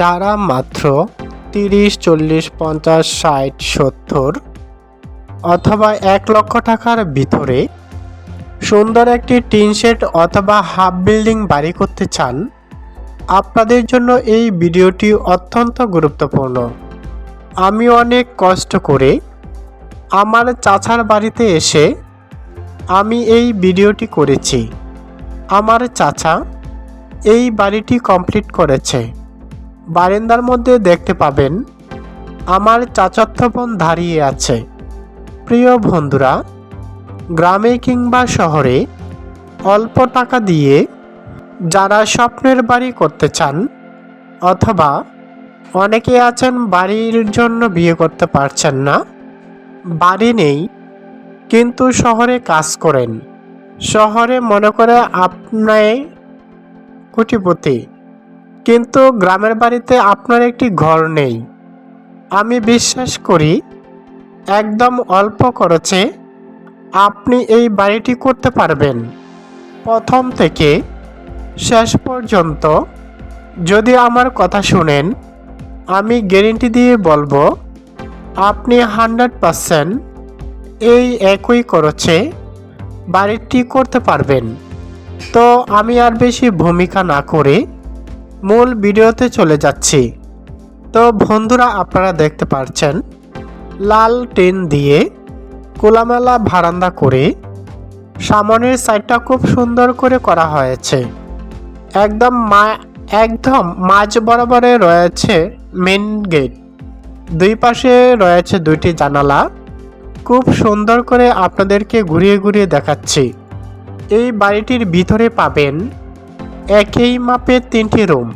যারা মাত্র তিরিশ, চল্লিশ, পঞ্চাশ, ষাট, সত্তর অথবা এক লক্ষ টাকার ভিতরে সুন্দর একটি টিন শেড অথবা হাফ বিল্ডিং বাড়ি করতে চান, আপনাদের জন্য এই ভিডিওটি অত্যন্ত গুরুত্বপূর্ণ। আমি অনেক কষ্ট করে আমার চাচার বাড়িতে এসে আমি এই ভিডিওটি করেছি। আমার চাচা এই বাড়িটি কমপ্লিট করেছে। বারান্দার মধ্যে দেখতে পাবেন আমার চাচাতো বোন দাঁড়িয়ে আছে। প্রিয় বন্ধুরা, গ্রামে কিংবা শহরে অল্প টাকা দিয়ে যারা স্বপ্নের বাড়ি করতে চান অথবা অনেকে আছেন বাড়ির জন্য বিয়ে করতে পারছেন না, বাড়ি নেই, কিন্তু শহরে কাজ করেন। শহরে মনে করে আপনার কোটিপতি। কিন্তু গ্রামের বাড়িতে আপনার একটি ঘর নেই। আমি বিশ্বাস করি, একদম অল্প খরচে আপনি এই বাড়িটি করতে পারবেন। প্রথম থেকে শেষ পর্যন্ত যদি আমার কথা শুনেন, আমি গ্যারেন্টি দিয়ে বলব, আপনি হান্ড্রেড পারসেন্ট এই একই খরচে বাড়িটি করতে পারবেন। তো আমি আর বেশি ভূমিকা না করে মূল ভিডিওতে চলে যাচ্ছি। তো বন্ধুরা, আপনারা দেখতে পাচ্ছেন লাল টেন দিয়ে কোলামেলা বারান্দা করে সামনের সাইডটা খুব সুন্দর করে করা হয়েছে। একদম মা, একদম মাঝ বরাবরে রয়েছে মেন গেট দুই পাশে রয়েছে দুইটি জানালা। খুব সুন্দর করে আপনাদেরকে ঘুরিয়ে ঘুরিয়ে দেখাচ্ছি। এই বাড়িটির ভিতরে পাবেন একই মাপের তিনটি রুম।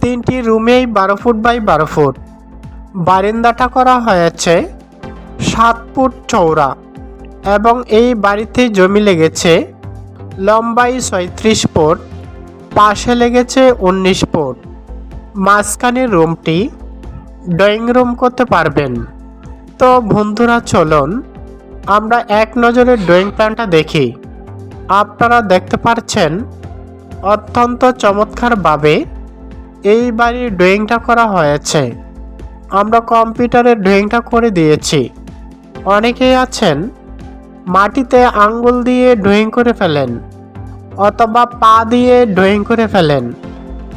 তিনটি রুমেই বারো ফুট বাই বারো ফুট। বারান্দাটা করা হয়েছে সাত ফুট চওড়া এবং এই বাড়িতে জমি লেগেছে লম্বাই ছয়ত্রিশ ফুট, পাশে লেগেছে উনিশ ফুট। মাঝখানের রুমটি ড্রয়িং রুম করতে পারবেন। তো বন্ধুরা, চলুন আমরা এক নজরে ড্রয়িং প্ল্যানটা দেখি। আপনারা দেখতে পাচ্ছেন অত্যন্ত চমৎকারভাবে এই বাড়ির ড্রয়িংটা করা হয়েছে। আমরা কম্পিউটারে ড্রয়িংটা করে দিয়েছি। অনেকেই আছেন, মাটিতে আঙ্গুল দিয়ে ড্রয়িং করে ফেলেন অথবা পা দিয়ে ড্রয়িং করে ফেলেন।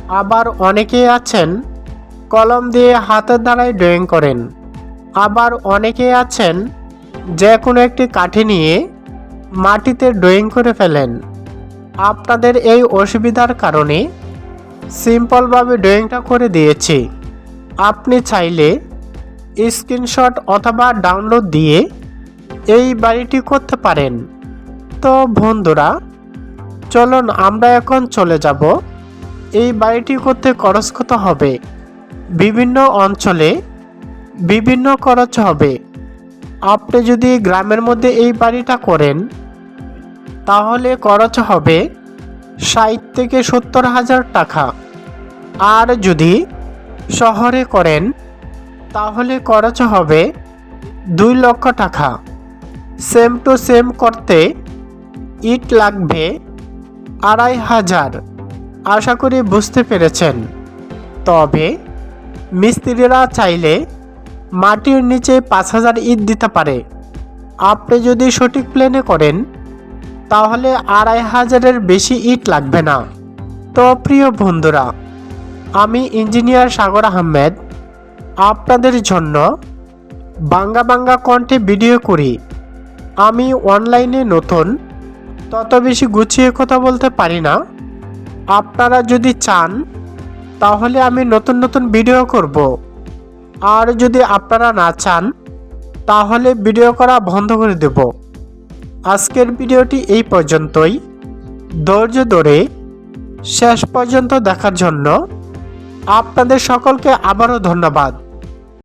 আবার অনেকেই আছেন, কলম দিয়ে হাতের দ্বারাই ড্রয়িং করেন। আবার অনেকেই আছেন যে কোনো একটি কাঠি নিয়ে মাটিতে ড্রয়িং করে ফেলেন। আপনাদের এই অসুবিধার কারণে সিম্পলভাবে ড্রয়িংটা করে দিয়েছি। আপনি চাইলে স্ক্রিনশট অথবা ডাউনলোড দিয়ে এই বাড়িটি করতে পারেন। তো বন্ধুরা, চলুন আমরা এখন চলে যাব। এই বাড়িটি করতে খরচ কত হবে? বিভিন্ন অঞ্চলে বিভিন্ন খরচ হবে। আপনি যদি গ্রামের মধ্যে এই বাড়িটা করেন তাহলে খরচ হবে ষাট থেকে সত্তর হাজার টাকা। আর যদি শহরে করেন, তাহলে খরচ হবে দুই লক্ষ টাকা। সেম টু সেম করতে ইট লাগবে আড়াই হাজার। আশা করি বুঝতে পেরেছেন। তবে মিস্ত্রিরা চাইলে মাটির নিচে পাঁচ হাজার ইট দিতে পারে। আপনি যদি সঠিক প্ল্যানে করেন তাহলে আড়াই হাজারের বেশি ইট লাগবে না। তো প্রিয় বন্ধুরা, আমি ইঞ্জিনিয়ার সাগর আহমেদ। আপনাদের জন্য বাঙ্গা বাঙ্গা কণ্ঠে ভিডিও করি। আমি অনলাইনে নতুন, তত বেশি গুছিয়ে কথা বলতে পারি না। আপনারা যদি চান, তাহলে আমি নতুন নতুন ভিডিও করব। আর যদি আপনারা না চান, তাহলে ভিডিও করা বন্ধ করে দেব। আজকের ভিডিওটি এই পর্যন্তই। ধৈর্য ধরে শেষ পর্যন্ত দেখার জন্য আপনাদের সকলকে আবারও ধন্যবাদ।